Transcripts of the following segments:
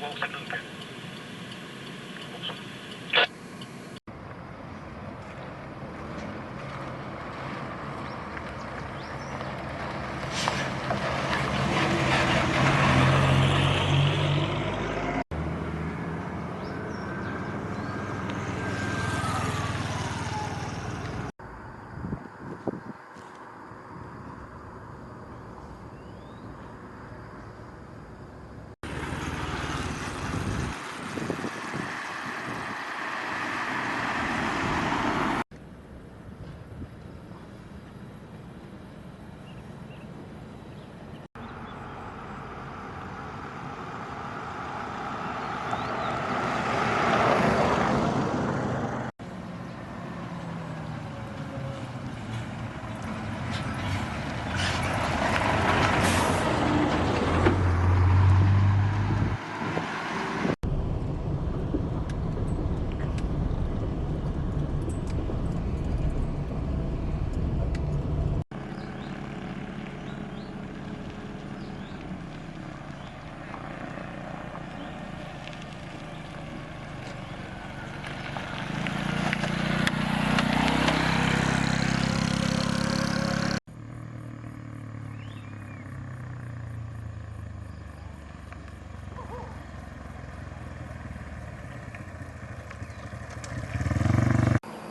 大阪みた。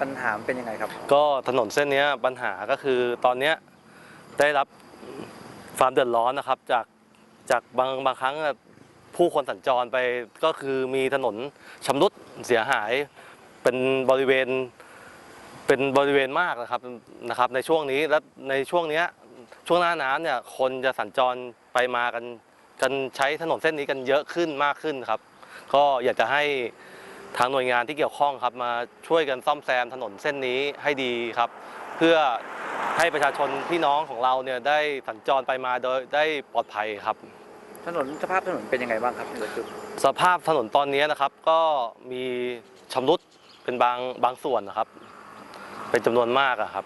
ปัญหาเป็นยังไงครับ ก็ถนนเส้นนี้ปัญหาก็คือตอนเนี้ยได้รับความเดือดร้อนนะครับจากจากบางบางครั้งอะผู้คนสัญจรไปก็คือมีถนนชำรุดเสียหาย เป็นบริเวณเป็นบริเวณมากนะครับนะครับ ในช่วงนี้และในช่วงเนี้ยช่วงหน้าน้ำเนี่ยคนจะสัญจรไปมากันกันใช้ถนนเส้นนี้กันเยอะขึ้นมากขึ้นครับ ก็อยากจะให้ ทางหน่วยงานที่เกี่ยวข้องครับมาช่วยกันซ่อมแซมถนนเส้นนี้ให้ดีครับ เพื่อให้ประชาชนพี่น้องของเราเนี่ยได้สัญจรไปมาโดยได้ปลอดภัยครับ ถนนสภาพถนนเป็นยังไงบ้างครับในจุดสภาพถนนตอนนี้นะครับก็มีชำรุดเป็นบางบางส่วนนะครับ เป็นจำนวนมากอะครับ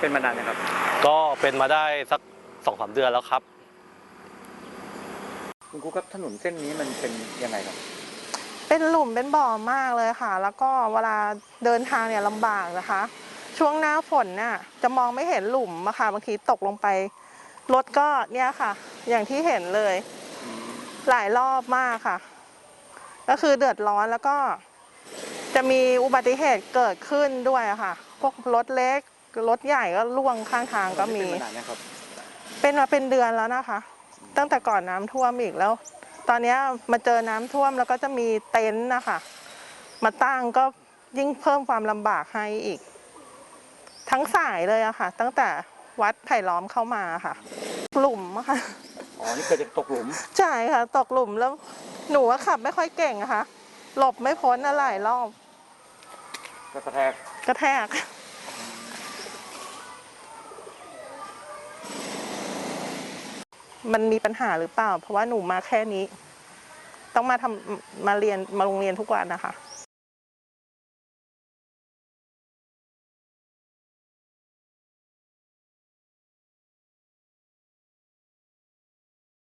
เป็นมานานนะครับ ก็เป็นมาได้สักสองสามเดือนแล้วครับ คุณครูครับถนนเส้นนี้มันเป็นยังไงครับ เป็นหลุมเป็นบ่อมากเลยค่ะ แล้วก็เวลาเดินทางเนี่ยลำบากนะคะ ช่วงหน้าฝนน่ะจะมองไม่เห็นหลุมอะค่ะบางทีตกลงไปรถก็เนี่ยค่ะ อย่างที่เห็นเลย หลายรอบมากค่ะ ก็คือเดือดร้อนแล้วก็ จะมีอุบัติเหตุเกิดขึ้นด้วยอะค่ะ พวกรถเล็กรถใหญ่ก็ล่วงข้างทางก็มีเป็นมานานนะครับเป็นมาเป็นเดือนแล้วนะคะ ตั้งแต่ก่อนน้ำท่วมอีกแล้ว ตอนเนี้ยมาเจอน้ำท่วมแล้วก็จะมีเต็นท์นะคะ มาตั้งก็ยิ่งเพิ่มความลำบากให้อีก ทั้งสายเลยอะค่ะ ตั้งแต่วัดไผ่ล้อมเข้ามาค่ะ หลุมอะค่ะ อ๋อ นี่เกิดจากตกหลุม ใช่ค่ะ ตกหลุมแล้วหนูอะขับไม่ค่อยเก่งอะค่ะ หลบไม่พ้นอะไรรอบก็กระแทก กระแทก มันมีปัญหาหรือเปล่า เพราะว่าหนูมาแค่นี้ ต้องมาทำมาเรียนมาโรงเรียนทุกวันนะคะ